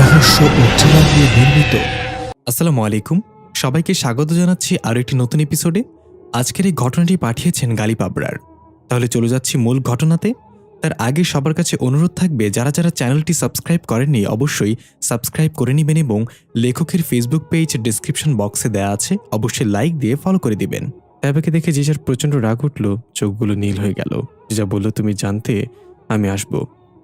রহস্য থ্রিলার দিয়ে নির্মিত। আসসালামু আলাইকুম। সবাইকে স্বাগত জানাচ্ছি আরও একটি নতুন এপিসোডে আজকের এই ঘটনাটি পাঠিয়েছেন গালি পাবরার তাহলে চলে যাচ্ছি মূল ঘটনাতে। তার আগে সবার কাছে অনুরোধ থাকবে, যারা যারা চ্যানেলটি সাবস্ক্রাইব করেননি, অবশ্যই সাবস্ক্রাইব করে নেবেন এবং লেখকের ফেসবুক পেজ ডিসক্রিপশন বক্সে দেওয়া আছে। অবশ্যই লাইক দিয়ে ফলো করে দিবেন। তাইবাকে দেখে যে যার প্রচণ্ড রাগ উঠল, চোখগুলো নীল হয়ে গেল। যা বলল, তুমি জানতে আমি আসব।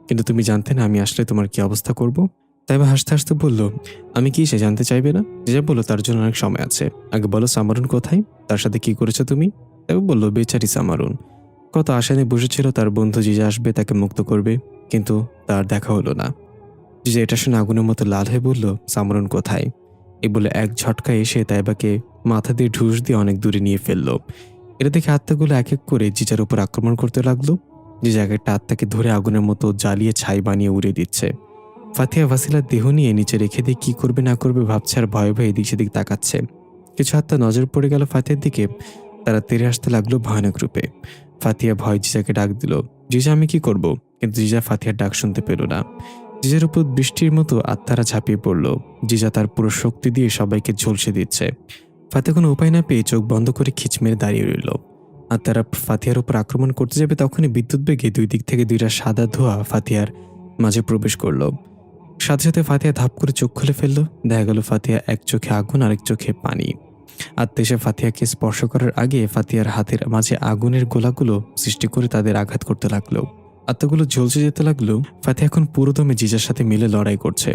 কিন্তু তুমি জানতে না আমি আসলে তোমার কি অবস্থা করব? তাইবা হাসতে হাসতে বলল, আমি কি সে জানতে চাইবে না? জিজা বলল তার জন্য অনেক সময় আছে। আগে বলো সামারুন কোথায়? তার সাথে কি করেছ তুমি? তাইবা বলল, বেচারি সামারুন। কত আশা বসেছিল তার বন্ধু জিজা আসবে তাকে মুক্ত করবে, কিন্তু তার দেখা হলো না। জিজা এটা শুনে আগুনের মতো লাল হয়ে বলল, সামারুন কোথায়? এ বলে এক ঝটকা এসে তাইবাকে মাথা দিয়ে ঢুস দিয়ে অনেক দূরে নিয়ে ফেলল। এটা দেখে আত্মাগুলো এক এক করে জিজার উপর আক্রমণ করতে লাগল। যে জায়গাটা আত্মাকে ধরে আগুনের মতো জ্বালিয়ে ছাই বানিয়ে উড়িয়ে দিচ্ছে। ফাতিহা ভাসিলার দেহ নিয়ে নিচে রেখে দিয়ে কি করবে না করবে ভাবছে আর ভয়ে ভয়ে এদিক সেদিক তাকাচ্ছে। কিছু আত্মা নজর পড়ে গেল ফাতিহার দিকে। তারা তেরে আসতে লাগল ভয়ানক রূপে। ফাতিহা ভয় জিজাকে ডাক দিল, জিজা, আমি কি করব? কিন্তু জিজা ফাতিহার ডাক শুনতে পেল না। জিজার উপর বৃষ্টির মতো আত্মারা ঝাঁপিয়ে পড়ল। জিজা তার পুরো শক্তি দিয়ে সবাইকে ঝলসে দিচ্ছে। ফাতে কোনো উপায় না পেয়ে চোখ বন্ধ করে খিচ মেরে দাঁড়িয়ে রইল। আর তারা ফাতিহার উপর আক্রমণ করতে যাবে তখনই বিদ্যুৎ বেগে দুই দিক থেকে দুইটা সাদা ধোঁয়া ফাতিহার মাঝে প্রবেশ করল। সাথে সাথে ফাতিয়া ধাপ করে চোখ খুলে ফেলল। দেখা গেল ফাতিহা এক চোখে আগুন, আরেক চোখে পানি। আত্মা এসে ফাতিহাকে স্পর্শ করার আগে ফাতিয়ার হাতের মাঝে আগুনের গোলাগুলো সৃষ্টি করে তাদের আঘাত করতে লাগল। আত্মাগুলো ঝলসে যেতে লাগল। ফাতিহা এখন পুরোদমে জিজার সাথে মিলে লড়াই করছে।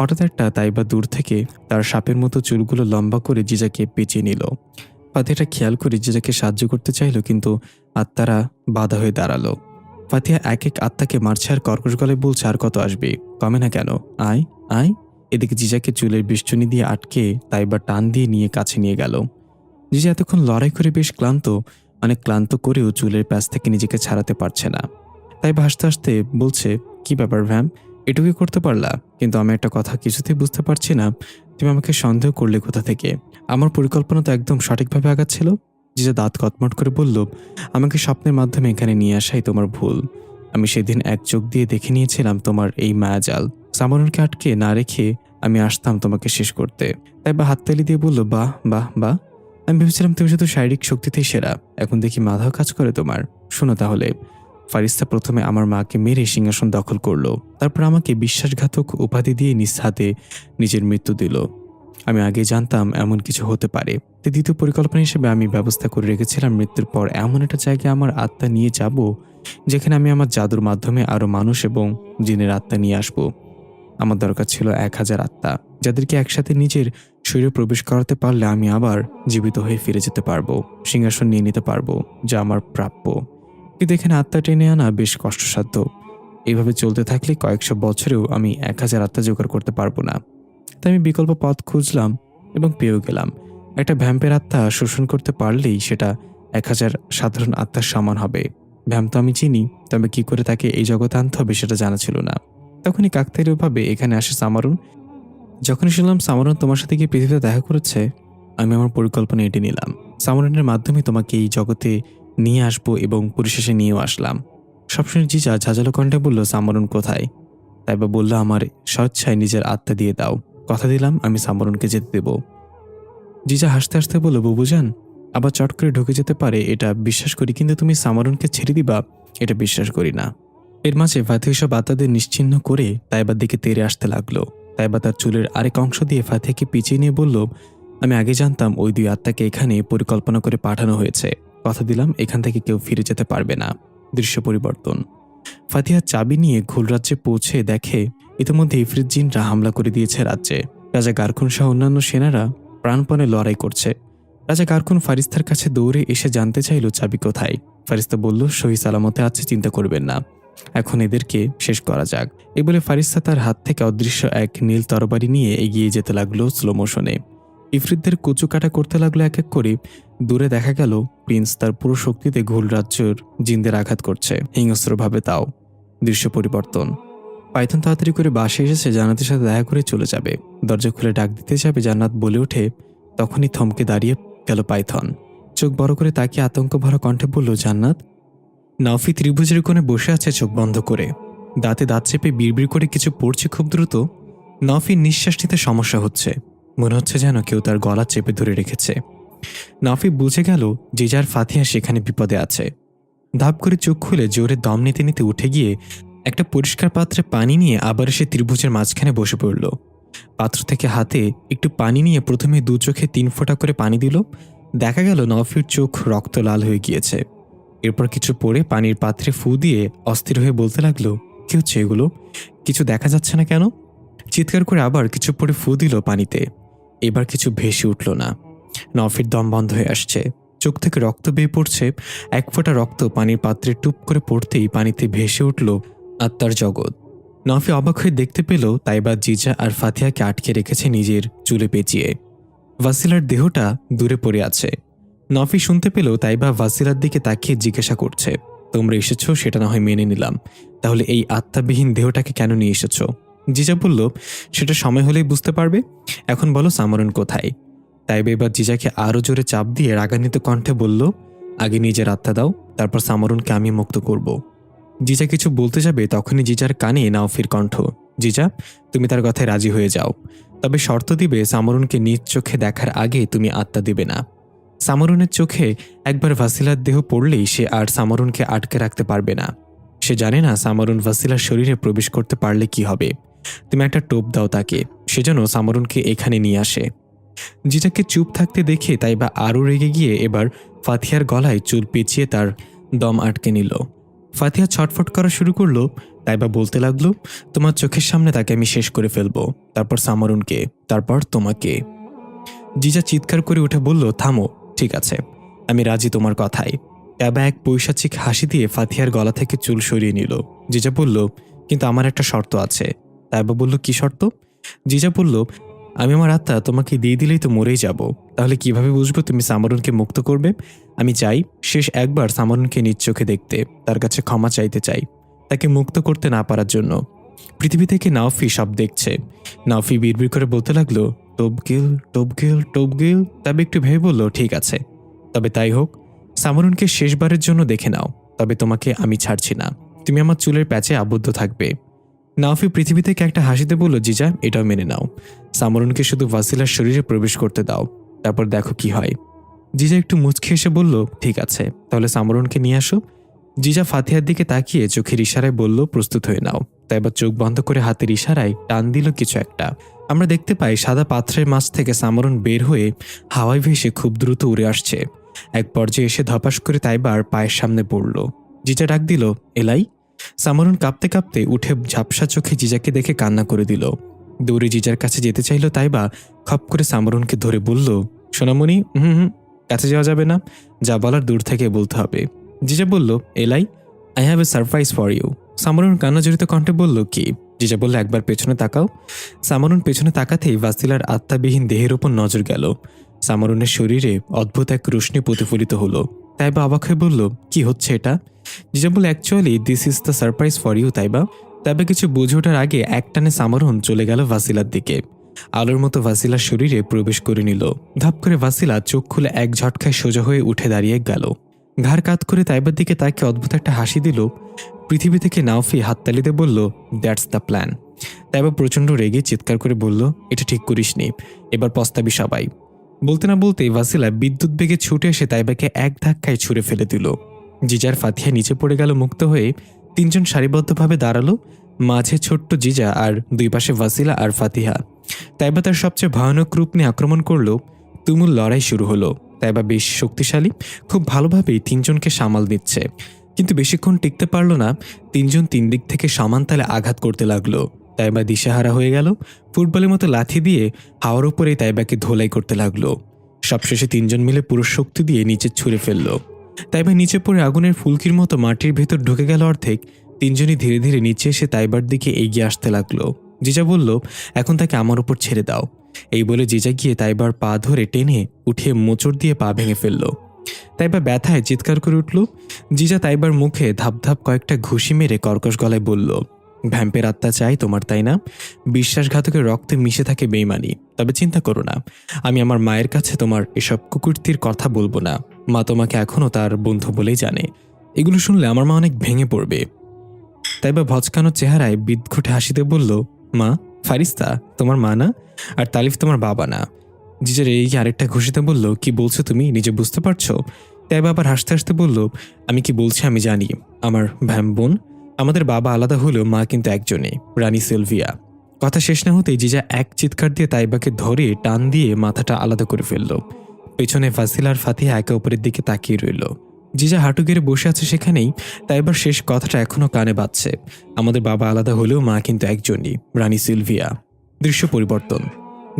হঠাৎ একটা তাইবা দূর থেকে তার সাপের মতো চুলগুলো লম্বা করে জিজাকে পেঁচিয়ে নিল। ফাতিহাটা খেয়াল করে জিজাকে সাহায্য করতে চাইল, কিন্তু আত্মারা বাধা হয়ে দাঁড়াল। ফাতিহা এক এক আত্মাকে মারছে আর কর্কশ গলায় বলছে, আর কত আসবে? কমে না কেন? আয় আয়। এদিকে জিজাকে চুলের বিষ্চুনি দিয়ে আটকে তাইবা টান দিয়ে নিয়ে কাছে নিয়ে গেল। জিজা এতক্ষণ লড়াই করে বেশ ক্লান্ত, অনেক ক্লান্ত করেও চুলের প্যাচ থেকে নিজেকে ছাড়াতে পারছে না। তাই হাসতে হাসতে বলছে, কি ব্যাপার ভ্যাম? এটুকুই করতে পারলা? কিন্তু আমি একটা কথা কিছুতেই বুঝতে পারছি না। তুমি আমাকে সন্দেহ করলে কোথা থেকে? আমার পরিকল্পনা তো একদম সঠিকভাবে আগাচ্ছিল। জিজা দাঁত কটমট করে বলল, আমাকে স্বপ্নের মাধ্যমে এখানে নিয়ে আসাই তোমার ভুল। আমি সেদিন এক চোখ দিয়ে দেখে নিয়েছিলাম তোমার এই মায়াজাল। সামানুরকে আটকে না রেখে আমি আসতাম তোমাকে শেষ করতে। তাই বা হাততালি দিয়ে বলল, বাহ বাহ বাহ। আমি ভেবেছিলাম তুমি শুধু শারীরিক শক্তিতেই সেরা। এখন দেখি মাথাও কাজ করে তোমার। শোনো তাহলে। ফারিস্তা প্রথমে আমার মাকে মেরে সিংহাসন দখল করল। তারপর আমাকে বিশ্বাসঘাতক উপাধি দিয়ে নিজ হাতে নিজের মৃত্যু দিল। আমি আগে জানতাম এমন কিছু হতে পারে। দ্বিতীয় পরিকল্পনা হিসেবে আমি ব্যবস্থা করে রেখেছিলাম মৃত্যুর পর এমন একটা জায়গায় আমার আত্মা নিয়ে যাব, যেখানে আমি আমার জাদুর মাধ্যমে আরও মানুষ এবং জিনের আত্মা নিয়ে আসব। আমার দরকার ছিল এক হাজার আত্মা, যাদেরকে একসাথে নিজের শরীরে প্রবেশ করাতে পারলে আমি আবার জীবিত হয়ে ফিরে যেতে পারব, সিংহাসন নিয়ে নিতে পারব, যা আমার প্রাপ্য। কিন্তু এখানে আত্মা টেনে আনা বেশ কষ্টসাধ্য। এইভাবে চলতে থাকলে কয়েকশো বছরেও আমি এক হাজার আত্মা জোগাড় করতে পারব না। তাই আমি বিকল্প পথ খুঁজলাম এবং পেয়েও গেলাম। একটা ভ্যাম্পের আত্মা শোষণ করতে পারলেই সেটা এক হাজার সাধারণ আত্মার সমান হবে। ভ্যাম তো আমি চিনি, তবে কি করে তাকে এই জগতে আনতে হবে সেটা জানা ছিল না। তখনই কাকতালীয়ভাবে এখানে আসে সামারুন। যখনই শুনলাম সামারুন তোমার সাথে গিয়ে পৃথিবীতে দেখা করেছে, আমি আমার পরিকল্পনা এটি নিলাম। সামারুনের মাধ্যমে তোমাকে এই জগতে নিয়ে আসব এবং পরিশেষে নিয়েও আসলাম। সবসময় জিজা ঝাঁঝালো কণ্ঠে বলল, সামারুন কোথায়? তাই বা বলল, আমার স্বেচ্ছায় নিজের আত্মা দিয়ে দাও। কথা দিলাম, আমি সামরনকে যেতে দেব। জিজা হাসতে হাসতে বলল, বুবুজান, আবার চট করে ঢুকে যেতে পারে, এটা বিশ্বাস করি, কিন্তু তুমি সামরনকে ছেড়ে দিবা, এটা বিশ্বাস করি না। এর মাঝে ফাতিহ সব আত্মাদের নিশ্চিহ্ন করে তাইবার দিকে তেরে আসতে লাগল। তাইবা তার চুলের আরেক অংশ দিয়ে ফাতিহকে পিছিয়ে নিয়ে বলল, আমি আগে জানতাম ওই দুই আত্মাকে এখানে পরিকল্পনা করে পাঠানো হয়েছে। কথা দিলাম, এখান থেকে কেউ ফিরে যেতে পারবে না। দৃশ্য পরিবর্তন। ফাতিহা চাবি নিয়ে ঘুল রাজ্যে পৌঁছে দেখে ইতিমধ্যে ইফরিত জিনরা হামলা করে দিয়েছে রাজ্যে। রাজা গারখুন সহ অন্যান্য সেনারা প্রাণপণে লড়াই করছে। রাজা গারখুন ফারিস্তার কাছে দৌড়ে এসে জানতে চাইল চাবি কোথায়। ফারিস্তা বলল, সহি সালামতে আছে, চিন্তা করবেন না। এখন এদেরকে শেষ করা যাক। এই বলে ফারিস্তা তার হাত থেকে অদৃশ্য এক নীল তরবারি নিয়ে এগিয়ে যেতে লাগল স্লো মোশনে ইফরিতদের কুচু কাটা করতে লাগল এক এক করে। দূরে দেখা গেল, প্রিন্স তার পুরো শক্তিতে ঘুল রাজ্যের জিনদের আঘাত করছে। হিংস্রভাবে তাও। দৃশ্য পরিবর্তন। পাইথন তাড়াতাড়ি করে বাসে এসেছে, জান্নাতের সাথে দেখা করে চলে যাবে। দরজা খুলে ডাক দিতে যাবে, জান্নাত বলে ওঠে, তখনই থমকে দাঁড়িয়ে গেল পাইথন। চোখ বড় করে তাকে আতঙ্ক ভরা কণ্ঠে বলল, জান্নাত নাফি ত্রিভুজের কোণে বসে আছে চোখ বন্ধ করে। দাঁতে দাঁত চেপে বিড়বিড় করে কিছু পড়ছে খুব দ্রুত। নাফির নিঃশ্বাস নিতে সমস্যা হচ্ছে। মনে হচ্ছে যেন কেউ তার গলা চেপে ধরে রেখেছে। নাফি বুঝে গেল, যে যার ফাতিহা সেখানে বিপদে আছে। ধাপ করে চোখ খুলে জোরে দম নিতে নিতে উঠে গিয়ে একটা পরিষ্কার পাত্রে পানি নিয়ে আবার সে ত্রিভুজের মাঝখানে বসে পড়ল। পাত্র থেকে হাতে একটু পানি নিয়ে প্রথমে দু চোখে তিন ফোঁটা করে পানি দিল। দেখা গেল নফির চোখ রক্ত লাল হয়ে গিয়েছে। এরপর কিছু পরে পানির পাত্রে ফু দিয়ে অস্থির হয়ে বলতে লাগল, কি হচ্ছে এগুলো? কিছু দেখা যাচ্ছে না কেন? চিৎকার করে আবার কিছু পরে ফু দিল পানিতে। এবার কিছু ভেসে উঠল না। নফির দম বন্ধ হয়ে আসছে। চোখ থেকে রক্ত বেয়ে পড়ছে। এক ফোঁটা রক্ত পানির পাত্রে টুপ করে পড়তেই পানিতে ভেসে উঠল আত্মার জগৎ। নফি অবাক হয়ে দেখতে পেল তাইবা জিজা আর ফাতিহাকে আটকে রেখেছে নিজের চুলে পেঁচিয়ে। ভাসিলার দেহটা দূরে পড়ে আছে। নফি শুনতে পেল তাইবা ভাসিলার দিকে তাকিয়ে জিজ্ঞাসা করছে, তোমরা এসেছ? সেটা না হয় মেনে নিলাম। তাহলে এই আত্মাবিহীন দেহটাকে কেন নিয়ে এসেছ? জিজা বলল, সেটা সময় হলেই বুঝতে পারবে। এখন বলো সামরন কোথায়? তাইবা এবার জিজাকে আরও জোরে চাপ দিয়ে রাগান্বিত কণ্ঠে বলল, আগে নিজের আত্মা দাও, তারপর সামরনকে আমি মুক্ত করব। জিজা কিছু বলতে যাবে তখনই জিজার কানে নাওফির কণ্ঠ, জিজা, তুমি তার কথায় রাজি হয়ে যাও। তবে শর্ত দিবে সামরুনকে নিজ চোখে দেখার আগে তুমি আত্মা দিবে না। সামরুনের চোখে একবার ভাসিলার দেহ পড়লেই সে আর সামরুনকে আটকে রাখতে পারবে না। সে জানে না সামরুন ভাসিলার শরীরে প্রবেশ করতে পারলে কি হবে। তুমি একটা টোপ দাও তাকে সেজন্য সামরুনকে এখানে নিয়ে আসে। জিজাকে চুপ থাকতে দেখে তাই বা আরও রেগে গিয়ে এবার ফাথিয়ার গলায় চুল পেঁচিয়ে তার দম আটকে নিল। ফাতিহা ছটফট করা শুরু করল তাই বা বলতে লাগল, তোমার চোখের সামনে তাকে আমি শেষ করে ফেলব। তারপর সামরুনকে, তারপর তোমাকে। জিজা চিৎকার করে উঠে বলল, থামো, ঠিক আছে, আমি রাজি তোমার কথায়। ট্যাবা এক পৈশাচিক হাসি দিয়ে ফাতিহার গলা থেকে চুল সরিয়ে নিল। জিজা বলল, কিন্তু আমার একটা শর্ত আছে। তাইবা বলল, কি শর্ত? জিজা বলল, আমি আমার আত্মা তোমাকে দিয়ে দিলেই তো মরেই যাব। তাহলে কীভাবে বুঝব তুমি সামরুনকে মুক্ত করবে? আমি চাই শেষ একবার সামরুনকে নিজ চোখে দেখতে, তার কাছে ক্ষমা চাইতে চাই, তাকে মুক্ত করতে না পারার জন্য। পৃথিবী থেকে নাওফি সব দেখছে। নাওফি বিড়বিড় করে বলতে লাগল টোপগিল টোপগিল টোপগিল তবে একটু ভেবে বলল, ঠিক আছে। তবে তাই হোক, সামরুনকে শেষবারের জন্য দেখে নাও, তবে তোমাকে আমি ছাড়ছি না। তুমি আমার চুলের প্যাচে আবদ্ধ থাকবে। নাওফি পৃথিবী থেকে একটা হাসিতে বলল, জিজা, এটাও মেনে নাও। সামরুনকে শুধু ভাসিলার শরীরে প্রবেশ করতে দাও। তারপর দেখো কি হয়। জিজা একটু মুচকে এসে বলল, ঠিক আছে, তাহলে সামরনকে নিয়ে আসো। জিজা ফাতিহার দিকে তাকিয়ে চোখের ইশারায় বলল, প্রস্তুত হয়ে নাও। তাই এবার চোখ বন্ধ করে হাতের ইশারায় টান দিল কিছু একটা। আমরা দেখতে পাই সাদা পাত্রের মাছ থেকে সামরন বের হয়ে হাওয়ায় ভেসে খুব দ্রুত উড়ে আসছে। এক পর্যায়ে এসে ধপাস করে তাইবার পায়ের সামনে পড়ল। জিজা ডাক দিল, এলাই? সামরন কাঁপতে কাঁপতে উঠে ঝাপসা চোখে জিজাকে দেখে কান্না করে দিল। দৌড়ে জিজার কাছে যেতে চাইল তাইবা খপ করে সামরনকে ধরে বলল, সোনামণি, হুম হুম কাছে যাওয়া যাবে না। যা বলার দূর থেকে বলতে হবে। জিজা বলল, এলাই I have a surprise for you Samrun কান্না জড়িত কণ্ঠে বলল, কি? জিজা বলল, একবার পেছনে তাকাও। সামরুন পেছনে তাকাতেই ভাসিলার আত্মাবিহীন দেহের ওপর নজর গেল। সামরুনের শরীরে অদ্ভুত এক রোশনি প্রতিফলিত হলো। তাইবা অবাক হয়ে বলল, কি হচ্ছে এটা? জিজা বলল actually this is the surprise for you Taiba তবে কিছু বুঝে ওঠার আগে একটানে সামরুন চলে গেল ভাসিলার দিকে। আলোর মতো ভাসিলার শরীরে প্রবেশ করে নিল। ধাপ করে ভাসিলা চোখ খুলে এক ঝটকায় সোজা হয়ে উঠে দাঁড়িয়ে গেল। ঘাড় কাত করে তাইবার দিকে তাকে অদ্ভুত একটা হাসি দিল। পৃথিবী থেকে নাওফি হাততালিতে বলল দ্যাটস দ্য প্ল্যান তাইবা প্রচণ্ড রেগে চিৎকার করে বলল, এটা ঠিক করিসনি। এবার পস্তাবি সবাই। বলতে না বলতেই ভাসিলা বিদ্যুৎ বেগে ছুটে এসে তাইবাকে এক ধাক্কায় ছুঁড়ে ফেলে দিল। জিজার ফাতিহা নিচে পড়ে গেল মুক্ত হয়ে তিনজন সারিবদ্ধভাবে দাঁড়াল, মাঝে ছোট্ট জিজা আর দুই পাশে ভাসিলা আর ফাতিহা। তাইবা তার সবচেয়ে ভয়ানক রূপ নিয়ে আক্রমণ করল, তুমুল লড়াই শুরু হলো। তাইবা বেশ শক্তিশালী, খুব ভালোভাবেই তিনজনকে সামাল দিচ্ছে। কিন্তু বেশিক্ষণ টিকতে পারল না, তিনজন তিন দিক থেকে সমান তালে আঘাত করতে লাগল। তাইবা দিশাহারা হয়ে গেল, ফুটবলের মতো লাথি দিয়ে হাওয়ার উপরেই তাইবাকে ধোলাই করতে লাগল। সবশেষে তিনজন মিলে পুরো শক্তি দিয়ে নিচে ছুঁড়ে ফেলল। তাইবা নিচে পড়ে আগুনের ফুলকির মতো মাটির ভেতর ঢুকে গেল অর্ধেক। তিনজনই ধীরে ধীরে নিচে এসে তাইবার দিকে এগিয়ে আসতে লাগল। জিজা বলল, এখন তাকে আমার উপর ছেড়ে দাও। এই বলে জিজা গিয়ে তাইবার পা ধরে টেনে উঠিয়ে মোচড় দিয়ে পা ভেঙে ফেলল। তাইবা ব্যথায় চিৎকার করে উঠল। জিজা তাইবার মুখে ধাপ ধাপ কয়েকটা ঘুষি মেরে কর্কশ গলায় বলল, ভ্যাম্পের আত্মা চাই তোমার, তাই না? বিশ্বাসঘাতকের রক্তে মিশে থাকে বেইমানি। তবে চিন্তা করো না, আমি আমার মায়ের কাছে তোমার এসব কুকুরতির কথা বলব না। মা তোমাকে এখনও তার বন্ধু বলেই জানে। এগুলো শুনলে আমার মা অনেক ভেঙে পড়বে। তাই বা ভচকানো চেহারায় বিদঘুটে হাসিতে বলল, মা, ফারিস্তা, তোমার মা না? আর তালিফ তোমার বাবা না? জিজা এই আরেকটা ঘুষিতে বলল, কি বলছো তুমি? নিজে বুঝতে পারছ? তাই আবার হাসতে হাসতে বলল, আমি কি বলছি আমি জানি। আমার ভ্যাম বোন, আমাদের বাবা আলাদা হলেও মা কিন্তু একজনে রানী সিলভিয়া। কথা শেষ না হতেই জিজা এক চিৎকার দিয়ে তাইবাকে ধরে টান দিয়ে মাথাটা আলাদা করে ফেলল। পেছনে ফাসিল আর ফাতিহা একে অপরের দিকে তাকিয়ে রইল। জিজা হাঁটু গেড়ে বসে আছে সেখানেই, তাই এবার শেষ কথাটা এখনও কানে বাজছে। আমাদের বাবা আলাদা হলেও মা কিন্তু একজনই, রানী সিলভিয়া। দৃশ্য পরিবর্তন।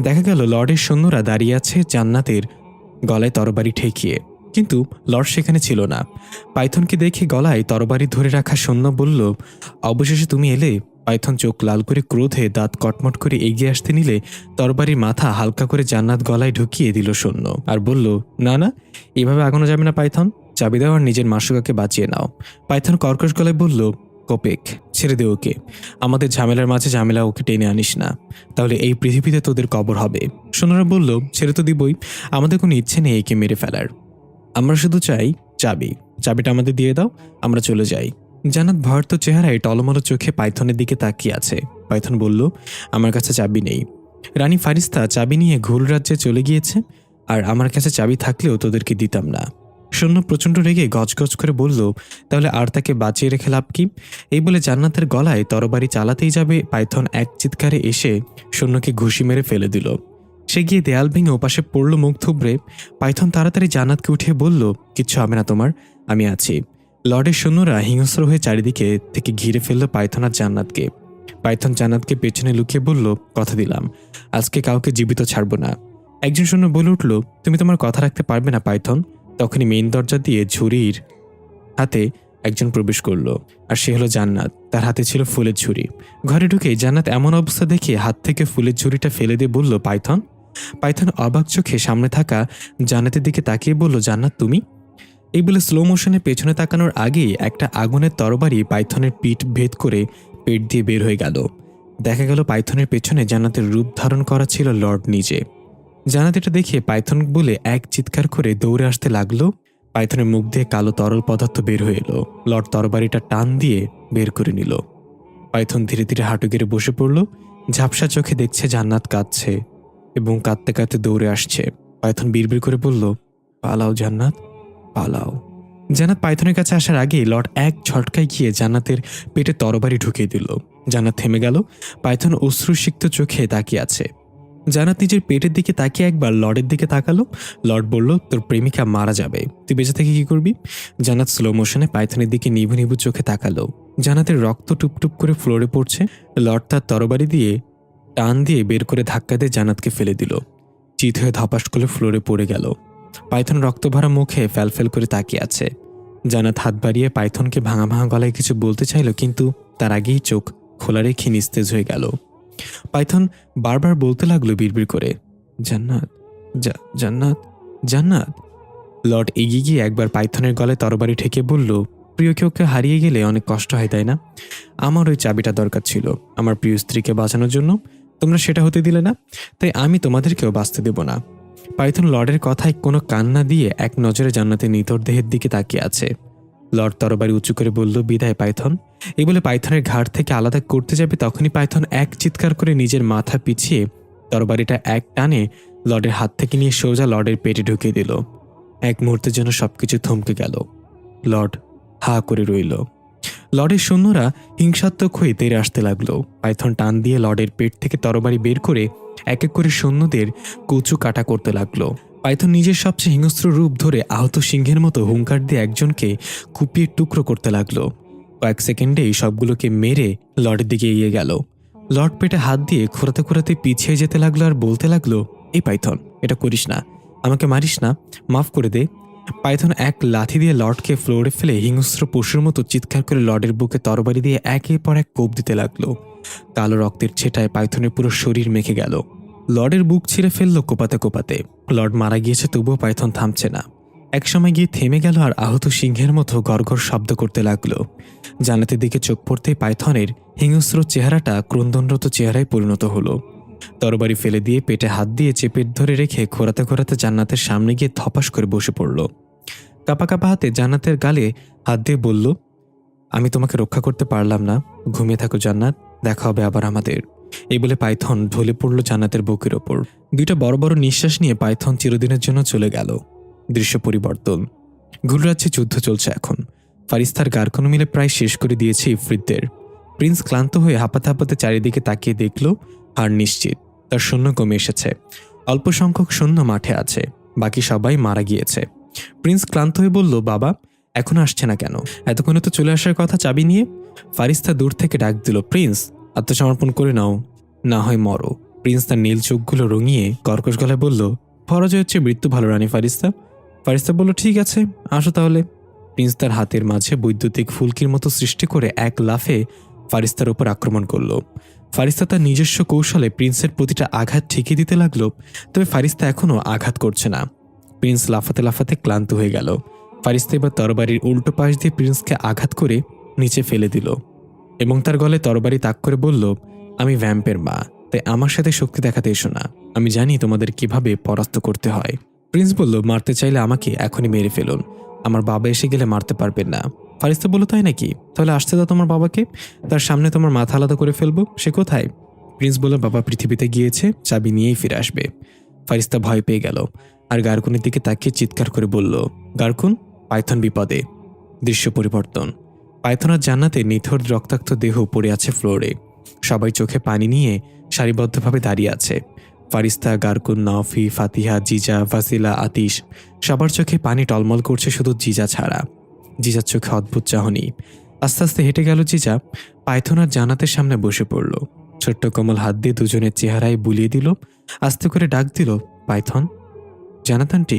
দেখা গেল লর্ডের সৈন্যরা দাঁড়িয়ে আছে জান্নাতের গলায় তরবারি ঠেকিয়ে। কিন্তু লর্ড সেখানে ছিল না। পাইথনকে দেখে গলায় তরবারি ধরে রাখা সৈন্য বলল, অবশেষে তুমি এলে? পাইথন চোখ লাল করে ক্রোধে দাঁত কটমট করে এগিয়ে আসতে নিলে তরবারির মাথা হালকা করে জান্নাত গলায় ঢুকিয়ে দিল শূন্য আর বলল, না না, এভাবে আগানো যাবে না পাইথন চাবি দাও আর নিজের মাসুকাকে বাঁচিয়ে নাও। পাইথন কর্কশ গলায় বলল, কোপেক, ছেড়ে দে ওকে। আমাদের ঝামেলার মাঝে ঝামেলা ওকে টেনে আনিস না। তাহলে এই পৃথিবীতে তোদের কবর হবে। সোনারা বলল, ছেড়ে তো দিবই। আমাদের কোনো ইচ্ছে নেই একে মেরে ফেলার। আমরা শুধু চাই চাবি। চাবিটা আমাদের দিয়ে দাও, আমরা চলে যাই। জানাত ভয়ার্থ চেহারায় টলমলো চোখে পাইথনের দিকে তাকিয়ে আছে। পাইথন বলল, আমার কাছে চাবি নেই। রানী ফারিস্তা চাবি নিয়ে ঘুল রাজ্যে চলে গিয়েছে, আর আমার কাছে চাবি থাকলেও তোদেরকে দিতাম না। সৈন্য প্রচণ্ড রেগে গজগজ করে বলল, তাহলে আর তাকে বাঁচিয়ে রেখে লাভ কি? এই বলে জান্নাতের গলায় তরবারি চালাতেই যাবে, পাইথন এক চিৎকারে এসে সৈন্যকে ঘুষি মেরে ফেলে দিল। সে গিয়ে দেয়াল ভেঙে ওপাশে পড়ল মুখ থুবড়ে। পাইথন তাড়াতাড়ি জান্নাতকে উঠিয়ে বলল, কিচ্ছু হবে না তোমার, আমি আছি। লর্ডের সৈন্যরা হিংস্র হয়ে চারিদিকে থেকে ঘিরে ফেলল পাইথন আর জান্নাতকে। পাইথন জান্নাতকে পেছনে লুকিয়ে বলল, কথা দিলাম। আজকে কাউকে জীবিত ছাড়বো না। একজন সৈন্য বলে উঠল, তুমি তোমার কথা রাখতে পারবে না, পাইথন। তখনই মেইন দরজা দিয়ে ঝুড়ির হাতে একজন প্রবেশ করল, আর সে হলো জান্নাত। তার হাতে ছিল ফুলের ঝুড়ি। ঘরে ঢুকে জান্নাত এমন অবস্থা দেখে হাত থেকে ফুলের ঝুড়িটা ফেলে দিয়ে বলল, পাইথন? পাইথন অবাক চোখে সামনে থাকা জান্নাতের দিকে তাকিয়ে বলল, জান্নাত, তুমি? এই বলে স্লো মোশনে পেছনে তাকানোর আগেই একটা আগুনের তরবারি পাইথনের পিঠ ভেদ করে পেট দিয়ে বের হয়ে গেল। দেখা গেল পাইথনের পেছনে জান্নাতের রূপ ধারণ করা ছিল লর্ড নিজে। জানাত এটা দেখে পাইথন বলে এক চিৎকার করে দৌড়ে আসতে লাগল। পাইথনের মুখ দিয়ে কালো তরল পদার্থ বের হয়ে এলো। লর্ড তরবারিটা টান দিয়ে বের করে নিল। পাইথন ধীরে ধীরে হাঁটু গেড়ে বসে পড়ল। ঝাপসা চোখে দেখছে জান্নাত কাঁদছে এবং কাঁদতে কাঁদতে দৌড়ে আসছে। পাইথন বিড়বিড় করে বলল, পালাও জান্নাত। পালাও। জান্নাত পাইথনের কাছে আসার আগেই লর্ড এক ঝটকায় গিয়ে জান্নাতের পেটে তরবারি ঢুকিয়ে দিল। জান্নাত থেমে গেল। পাইথন অশ্রুসিক্ত চোখে তাকিয়ে আছে। জানাত নিজের পেটের দিকে তাকিয়ে একবার লর্ডের দিকে তাকালো। লর্ড বলল, তোর প্রেমিকা মারা যাবে। তুই বেঁচে থেকে কি করবি? জানাত স্লো মোশনে পাইথনের দিকে নিভু নিভু চোখে তাকালো। জানাতের রক্ত টুপটুপ করে ফ্লোরে পড়ছে। লর্ড তার তরবারি দিয়ে টান দিয়ে বের করে ধাক্কা দিয়ে জানাতকে ফেলে দিল। চিত হয়ে ধপাস করে ফ্লোরে পড়ে গেল। পাইথন রক্ত ভরা মুখে ফ্যালফেল করে তাকিয়ে আছে। জানাত হাত বাড়িয়ে পাইথনকে ভাঙা ভাঙা গলায় কিছু বলতে চাইল, কিন্তু তার আগেই চোখ খোলা রেখে নিস্তেজ হয়ে গেল। পাইথন বারবার বলতে লাগল বিড়বিড় করে, জান্নাত জান্নাত জান্নাত। লর্ড এগিয়ে গিয়ে একবার পাইথনের গলায় তরবারি ঠেকে বলল, প্রিয় কেউকে হারিয়ে গেলে অনেক কষ্ট হয়, তাই না? আমার ওই চাবিটা দরকার ছিল, আমার প্রিয় স্ত্রীকে বাঁচানোর জন্য। তোমরা সেটা হতে দিলে না, তাই আমি তোমাদেরকেও বাঁচতে দেব না। পাইথন লর্ডের কথায় কোনো কান্না দিয়ে এক নজরে জান্নাতের নিতর দেহের দিকে তাকিয়ে আছে। লর্ড তরবারি উঁচু করে বলল, বিদায় পাইথন। এই বলে পাইথনের ঘাড় থেকে আলাদা করতে যাবে তখনই পাইথন এক চিৎকার করে নিজের মাথা পিছিয়ে তরবারিটা এক টানে লর্ডের হাত থেকে নিয়ে সোজা লর্ডের পেটে ঢুকিয়ে দিল। এক মুহূর্তের জন্য সবকিছু থমকে গেল। লর্ড হা করে রইল। লর্ডের সৈন্যরা হিংসাত্মক হয়ে তেরে আসতে লাগল। পাইথন টান দিয়ে লর্ডের পেট থেকে তরবারি বের করে এক এক করে সৈন্যদের কচু কাটা করতে লাগল। পাইথন নিজের সবচেয়ে হিংস্র রূপ ধরে আহত সিংহের মতো হুঙ্কার দিয়ে একজনকে কুপিয়ে টুকরো করতে লাগল। কয়েক সেকেন্ডেই সবগুলোকে মেরে লর্ডের দিকে এগিয়ে গেল। লর্ড পেটে হাত দিয়ে খোরাতে খোরাতে পিছিয়ে যেতে লাগল আর বলতে লাগল এই পাইথন, এটা করিস না। আমাকে মারিস না, মাফ করে দে। পাইথন এক লাথি দিয়ে লর্ডকে ফ্লোরে ফেলে হিংস্র পশুর মতো চিৎকার করে লর্ডের বুকে তরবারি দিয়ে একের পর এক কোপ দিতে লাগল। কালো রক্তের ছেটায় পাইথনের পুরো শরীর মেখে গেল। লর্ডের বুক ছিঁড়ে ফেলল কোপাতে কোপাতে। লর্ড মারা গিয়েছে, তবুও পাইথন থামছে না। একসময় গিয়ে থেমে গেল আর আহত সিংহের মতো গড়গড় শব্দ করতে লাগল। জানাতের দিকে চোখ পড়তেই পাইথনের হিংস্র চেহারাটা ক্রন্দনরত চেহারায় পরিণত হলো। তরবারি ফেলে দিয়ে পেটে হাত দিয়ে চেপেট ধরে রেখে খোরাতে খোরাতে জান্নাতের সামনে গিয়ে ধপাস করে বসে পড়ল। কাপা কাপা হাতে জান্নাতের গালে হাত দিয়ে বলল, আমি তোমাকে রক্ষা করতে পারলাম না। ঘুমিয়ে থাকো জান্নাত। দেখা হবে আবার আমাদের। এই বলে পাইথন ঢলে পড়ল জান্নাতের বুকের ওপর। দুইটা বড় বড় নিঃশ্বাস নিয়ে পাইথন চিরদিনের জন্য চলে গেল। দৃশ্য পরিবর্তন। গুলরাজ্যে যুদ্ধ চলছে এখন। ফারিস্তার গারকন মিলে প্রায় শেষ করে দিয়েছে ইফরিতদের। প্রিন্স ক্লান্ত হয়ে হাঁপাতে হাঁপাতে চারিদিকে তাকিয়ে দেখল, হার নিশ্চিত, তার সৈন্য কমে এসেছে। অল্প সংখ্যক সৈন্য মাঠে আছে, বাকি সবাই মারা গিয়েছে। প্রিন্স ক্লান্ত হয়ে বলল, বাবা, এখন আসছে না কেন? এতক্ষণে তো চলে আসার কথা চাবি নিয়ে ফারিস্তা দূর থেকে ডাক দিল, প্রিন্স, আত্মসমর্পণ করে নাও। না হয় মরো। প্রিন্স তার নীল চোখগুলো রঙিয়ে কর্কশ গলায় বলল, পরাজয় হচ্ছে মৃত্যু, ভালো রানী ফারিস্তা। ফারিস্তা বলল, ঠিক আছে, আসো তাহলে। প্রিন্স তার হাতের মাঝে বৈদ্যুতিক ফুলকির মতো সৃষ্টি করে এক লাফে ফারিস্তার উপর আক্রমণ করল। ফারিস্তা তার নিজস্ব কৌশলে প্রিন্সের প্রতিটা আঘাত ঠিকই দিতে লাগল, তবে ফারিস্তা এখনও আঘাত করছে না। প্রিন্স লাফাতে লাফাতে ক্লান্ত হয়ে গেল। ফারিস্তা এবার তরবারির উল্টো পাশ দিয়ে প্রিন্সকে আঘাত করে নিচে ফেলে দিল এবং তার গলে তরবারি তাক করে বলল, আমি ভ্যাম্পের মা, তাই আমার সাথে শক্তি দেখাতে এসো না। আমি জানি তোমাদের কীভাবে পরাস্ত করতে হয়। প্রিন্স বলল, মারতে চাইলে আমাকে এখনই মেরে ফেলুন। আমার বাবা এসে গেলে মারতে পারবেন না। ফারিস্তা বলল, তাই নাকি? তাহলে আসতে দাও তোমার বাবাকে। তার সামনে তোমার মাথা আলাদা করে ফেলব। সে কোথায়? প্রিন্স বলল, বাবা পৃথিবীতে গিয়েছে, চাবি নিয়েই ফিরে আসবে। ফারিস্তা ভয় পেয়ে গেল আর গারকুনের দিকে তাকিয়ে চিৎকার করে বলল, গার্কুন, পাইথন বিপদে। দৃশ্য পরিবর্তন। পাইথনার জান্নাতে নিথর রক্তাক্ত দেহ পড়ে আছে ফ্লোরে। সবাই চোখে পানি নিয়ে সারিবদ্ধভাবে দাঁড়িয়ে আছে। ফারিস্তা, গারকুন, নওফি, ফাতিহা, জিজা ফাসিলা আতিশ, সবার চোখে পানি টলমল করছে শুধু জিজা ছাড়া। জিজার চোখে অদ্ভুত চাহনি। আস্তে আস্তে হেঁটে গেল জিজা পাইথনার জানাতের সামনে বসে পড়ল। ছোট্ট কমল হাত দিয়ে দুজনের চেহারায় বুলিয়ে দিল, আস্তে করে ডাক দিল পাইথন জানাতানটি,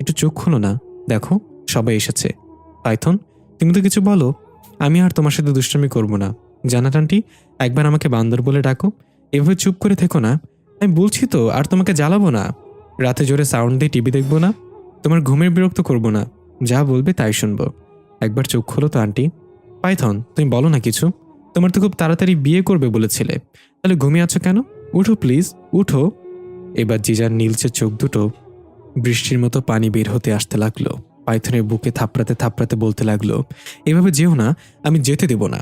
একটু চোখ খুলো না, দেখো, সবাই এসেছে। পাইথন তুমি তো কিছু বলো, আমি আর তোমার সাথে দুষ্টামি করব না। জানাটানটি একবার আমাকে বান্দর বলে ডাকো। এভাবে চুপ করে থেকো না। আমি বলছি তো, আর তোমাকে জ্বালাবো না। রাতে জোরে সাউন্ড দিয়ে টিভি দেখব না। তোমার ঘুমের বিরক্ত করব না। যা বলবে তাই শুনব। একবার চোখ খোলো তো আন্টি। পাইথন, তুমি বলো না কিছু। তোমার তো খুব তাড়াতাড়ি বিয়ে করবে বলেছিলে। তাহলে ঘুমিয়ে আছো কেন? উঠো প্লিজ, উঠো। এবার জিজার নীলচে চোখ দুটো বৃষ্টির মতো পানি বের হতে আসতে লাগল। পাইথনের বুকে থাপড়াতে থাপড়াতে বলতে লাগল, এভাবে যেও না, আমি যেতে দেব না।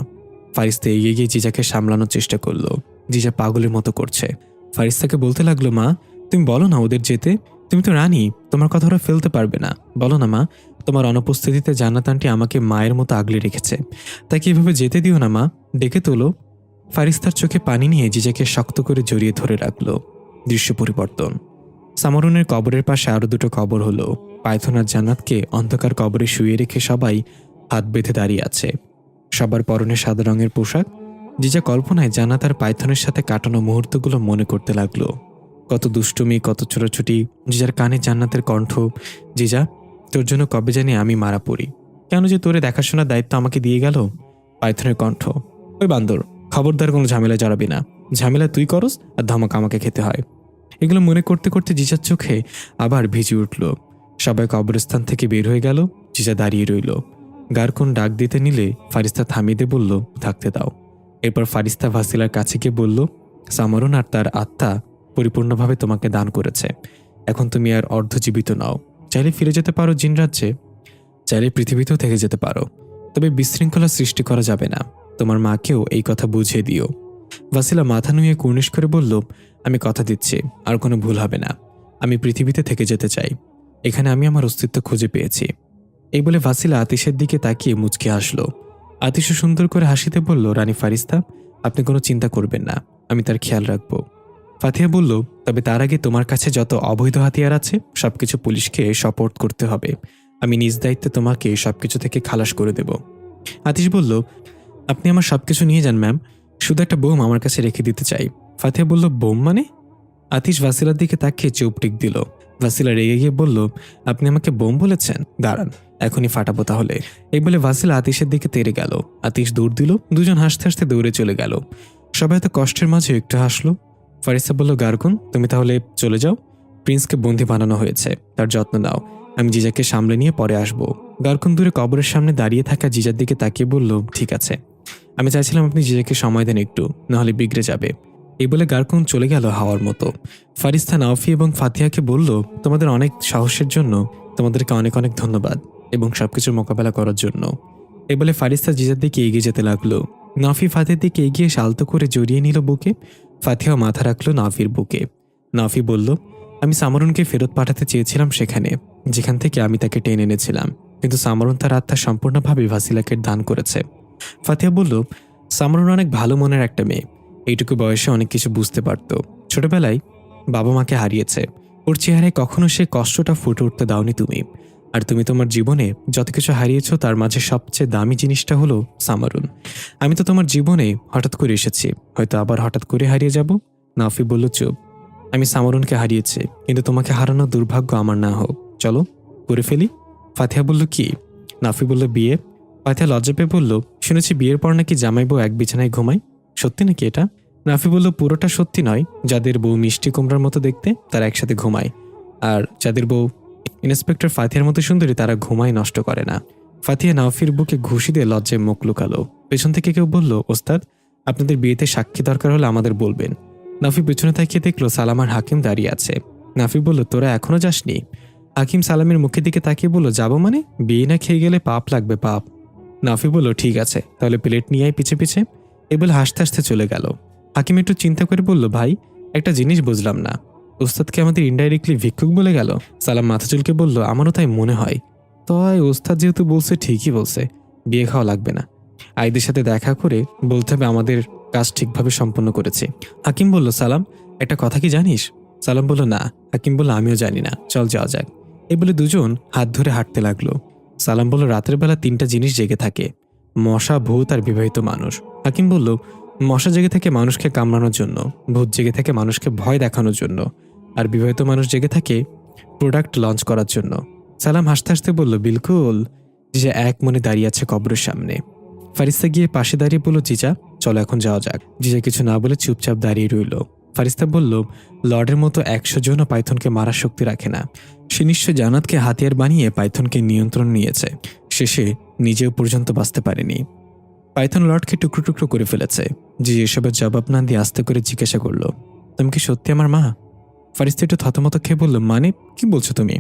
ফারিস্তা এগিয়ে গিয়ে জিজাকে সামলানোর চেষ্টা করল। জিজা পাগলের মতো করছে। ফারিস্তাকে বলতে লাগল, মা, তুমি বলো না ওদের যেতে? তুমি তো রানী, তোমার কথা ওরা ফেলতে পারবে না। বলো না, মা, তোমার অনুপস্থিতিতে জান্নাতানটি আমাকে মায়ের মতো আগলে রেখেছে। তাকে এভাবে যেতে দিও না, মা? ডেকে তোলো। ফারিস্তার চোখে পানি নিয়ে জিজাকে শক্ত করে জড়িয়ে ধরে রাখল। দৃশ্য পরিবর্তন। সামরুনের কবরের পাশে আরও দুটো কবর হলো। পাইথন আর জান্নাতকে অন্ধকার কবরে শুয়ে রেখে সবাই হাত বেঁধে দাঁড়িয়ে আছে। সবার পরনে সাদা রঙের পোশাক জিজা কল্পনায় জান্নাত আর পাইথনের সাথে কাটানো মুহূর্তগুলো মনে করতে লাগল। কত দুষ্টুমি, কত ছোটাছুটি, যে জিজার কানে জান্নাতের কণ্ঠ জিজা তোর জন্য কবে জানি আমি মারা পড়ি। কেন যে তোরে দেখাশোনার দায়িত্ব আমাকে দিয়ে গেল? পাইথনের কণ্ঠ, ওই বান্দর, খবরদার কোনো ঝামেলা জড়াবি না। ঝামেলা তুই করস আর ধমক আমাকে খেতে হয়। এগুলো মনে করতে করতে জিজার চোখে আবার ভিজে উঠল। সবাই কবরস্থান থেকে বের হয়ে গেল, জিজা দাঁড়িয়ে রইল। গারকুন ডাক দিতে নিলে ফারিস্তা দিয়ে বলল, থাকতে দাও। এরপর ফারিস্তা ভাসিলার কাছে গিয়ে বলল সামরণ আর তার আত্মা পরিপূর্ণভাবে তোমাকে দান করেছে। এখন তুমি আর অর্ধজীবিত নাও। চাইলে ফিরে যেতে পারো জিন রাজ্যে। চাইলে পৃথিবীতেও থেকে যেতে পারো। তবে বিশৃঙ্খলা সৃষ্টি করা যাবে না। তোমার মাকেও এই কথা বুঝিয়ে দিও। ভাসিলা মাথা নুয়ে কুর্নিশ করে বলল, আমি কথা দিচ্ছি, আর কোনো ভুল হবে না। আমি পৃথিবীতে থেকে যেতে চাই। এখানে আমি আমার অস্তিত্ব খুঁজে পেয়েছি। এই বলে ভাসিলা আতিশের দিকে তাকিয়ে মুচকে আসলো আতিশও সুন্দর করে হাসিতে বলল, রানী ফারিস্তা, আপনি কোনো চিন্তা করবেন না, আমি তার খেয়াল রাখব। ফাতিহা বলল, তবে তার আগে তোমার কাছে যত অবৈধ হাতিয়ার আছে, সবকিছু পুলিশকে সপোর্ট করতে হবে। আমি নিজ দায়িত্বে তোমাকে সবকিছু থেকে খালাস করে দেব। আতিশ বলল, আপনি আমার সবকিছু নিয়ে যান, ম্যাম। শুধু একটা বোম আমার কাছে রেখে দিতে চাই। ফাতিহা বলল, বোম মানে? আতিশ ভাসিলার দিকে তাকিয়ে চৌপটিক দিল। ভাসিলা রেগে গিয়ে বলল, আপনি আমাকে বোম বলেছেন? দাঁড়ান, এখনই ফাটাবো তাহলে। এই বলে ভাসিলা আতিশের দিকে তেড়ে গেল। আতিশ দৌড় দিল, দুজন হাসতে হাসতে দৌড়ে চলে গেল। সবাই এত কষ্টের মাঝে একটু হাসলো। ফারিসা বলল গার্গুন তুমি তাহলে চলে যাও। প্রিন্সকে বন্দি বানানো হয়েছে, তার যত্ন নাও। আমি জিজাকে সামলে নিয়ে পরে আসব। গার্কুন দূরে কবরের সামনে দাঁড়িয়ে থাকা জিজার দিকে তাকিয়ে বলল, ঠিক আছে। আমি চাইছিলাম আপনি জিজাকে সময় দেন একটু, নাহলে বিগড়ে যাবে। এই বলে গার্কুন চলে গেল হাওয়ার মতো। ফারিস্তা নাওফি এবং ফাতিহাকে বলল, তোমাদের অনেক সাহসের জন্য তোমাদেরকে অনেক অনেক ধন্যবাদ এবং সবকিছুর মোকাবেলা করার জন্য। এই বলে ফারিস্তা জিজার দিকে এগিয়ে যেতে লাগল। নাফি ফাতের দিকে এগিয়ে শান্ত করে জড়িয়ে নিল বুকে। ফাতিহা মাথা রাখল নাফির বুকে। নাফি বলল, আমি সামরুনকে ফেরত পাঠাতে চেয়েছিলাম সেখানে, যেখান থেকে আমি তাকে টেনে এনেছিলাম। কিন্তু সামরুন তার আত্মা সম্পূর্ণভাবে ভাসিলাকে দান করেছে। ফাতিহা বলল, সামরুন অনেক ভালো মনের একটা মেয়ে। এইটুকু বয়সে অনেক কিছু বুঝতে পারত। ছোটবেলায় বাবা মাকে হারিয়েছে। ওর চেহারায় কখনো সে কষ্টটা ফুটে উঠতে দাওনি তুমি। আর তুমি তোমার জীবনে যত কিছু হারিয়েছ, তার মাঝে সবচেয়ে দামি জিনিসটা হলো সামারুন। আমি তো তোমার জীবনে হঠাৎ করে এসেছি। হয়তো আবার হঠাৎ করে হারিয়ে যাব? নাফি বলল, চুপ। আমি সামারুনকে হারিয়েছি, কিন্তু তোমাকে হারানোর দুর্ভাগ্য আমার না হোক। চলো, করে ফেলি। ফাতিহা বলল, কি? নাফি বলল, বিয়ে। ফাতিহা লজ্জা পেয়ে বলল, শুনেছি বিয়ের পর নাকি জামাইবউ এক বিছানায় ঘুমায়? সত্যি নাকি এটা? নাফি বলল, পুরোটা সত্যি নয়। যাদের বউ মিষ্টি কুমড়ার মতো দেখতে, তারা একসাথে ঘুমায়। আর যাদের বউ ইন্সপেক্টর ফাতিহার মতো সুন্দরী, তারা ঘুমায় নষ্ট করে না। ফাতিহা নাফির বুকে ঘুষি দিয়ে লজ্জায় মুখ লুকালো। পেছন থেকে কেউ বলল, ওস্তাদ, আপনাদের বিয়েতে সাক্ষী দরকার হলে আমাদের বলবেন। নাফি পেছনে তাকিয়ে দেখল সালামার হাকিম দাঁড়িয়ে আছে। নাফি বলল, তোরা এখনও যাসনি? হাকিম সালামের মুখের দিকে তাকিয়ে বলল, যাব মানে? বিয়ে না খেয়ে গেলে পাপ লাগবে, পাপ। নাফি বলল, ঠিক আছে, তাহলে প্লেট নিয়ে আয় পিছে পিছে। এ বলে হাসতে হাসতে চলে গেল। হাকিম একটু চিন্তা করে বলল, ভাই, একটা জিনিস বুঝলাম না। ওস্তাদকে আমাদের ইনডাইরেক্টলি ভিক্ষুক বলে গেল? সালাম মাথা চুলকে বলল, আমারও তাই মনে হয়। তয় ওস্তাদ যেহেতু বলছে, ঠিকই বলছে। বিয়ে খাওয়া লাগবে না। আইদের সাথে দেখা করে বলতে হবে আমাদের কাজ ঠিকভাবে সম্পন্ন করেছে। হাকিম বলল, সালাম, একটা কথা কি জানিস? সালাম বলল, না। হাকিম বলল, আমিও জানি না। চল যাওয়া যাক। এই বলে দুজন হাত ধরে হাঁটতে লাগল। সালাম বলল, রাতের বেলা তিনটা জিনিস জেগে থাকে। মশা, ভূত আর বিবাহিত মানুষ। হাকিম বলল, মশা জেগে থাকে মানুষকে কামড়ানোর জন্য, ভূত জেগে থাকে মানুষকে ভয় দেখানোর জন্য, আর বিবাহিত মানুষ জেগে থাকে প্রোডাক্ট লঞ্চ করার জন্য। সালাম হাসতে হাসতে বলল, বিলকুল, যে এক মনে দাঁড়িয়ে আছে কবরের সামনে। ফারিস্তা গিয়ে পাশে দাঁড়িয়ে বলল, জিজা, চলো এখন যাওয়া যাক। জিজা কিছু না বলে চুপচাপ দাঁড়িয়ে রইল। ফারিস্তা বলল, লর্ডের মতো একশো জনও পাইথনকে মারার শক্তি রাখে না। সে নিশ্চয় জানাতকে হাতিয়ার বানিয়ে পাইথনকে নিয়ন্ত্রণ নিয়েছে। শেষে নিজেও পর্যন্ত বাঁচতে পারেনি। পাইথন লর্ডকে টুকরো টুকরো করে ফেলেছে। যে এসবের জবাব না দিয়ে আস্তে করে জিজ্ঞাসা করল, তুমি কি সত্যি আমার মা? ফারিস্তা একটু থতমত খেয়ে বলল মানে কি বলছো তুমি?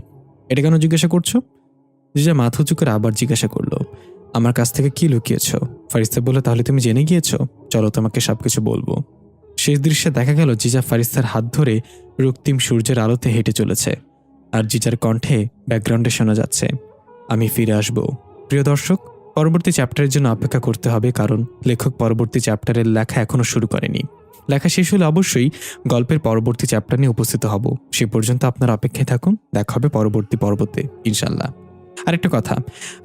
এটা কেন জিজ্ঞাসা করছ? জিজা মাথা উঁচু করে আবার জিজ্ঞাসা করল, আমার কাছ থেকে কি লুকিয়েছ? ফারিস্তা বলল, তাহলে তুমি জেনে গিয়েছো? চলো তোমাকে সবকিছু বলব। শেষ দৃশ্যে দেখা গেল, জিজা ফারিস্তার হাত ধরে রক্তিম সূর্যের আলোতে হেঁটে চলেছে আর জিজার কণ্ঠে ব্যাকগ্রাউন্ডে শোনা যাচ্ছে, আমি ফিরে আসব। প্রিয় দর্শক পরবর্তী চ্যাপ্টারের জন্য অপেক্ষা করতে হবে, কারণ লেখক পরবর্তী চ্যাপ্টারের লেখা এখনও শুরু করেনি। লেখা শেষ হলে অবশ্যই গল্পের পরবর্তী চ্যাপ্টার নিয়ে উপস্থিত হব। সে পর্যন্ত আপনারা অপেক্ষায় থাকুন, দেখা হবে পরবর্তী পর্বতে ইনশাল্লাহ আরেকটা কথা,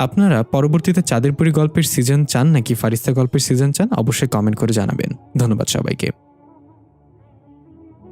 আপনারা পরবর্তীতে চাঁদেরপুরি গল্পের সিজন চান নাকি ফারিস্তা গল্পের সিজন চান? অবশ্যই কমেন্ট করে জানাবেন। ধন্যবাদ সবাইকে।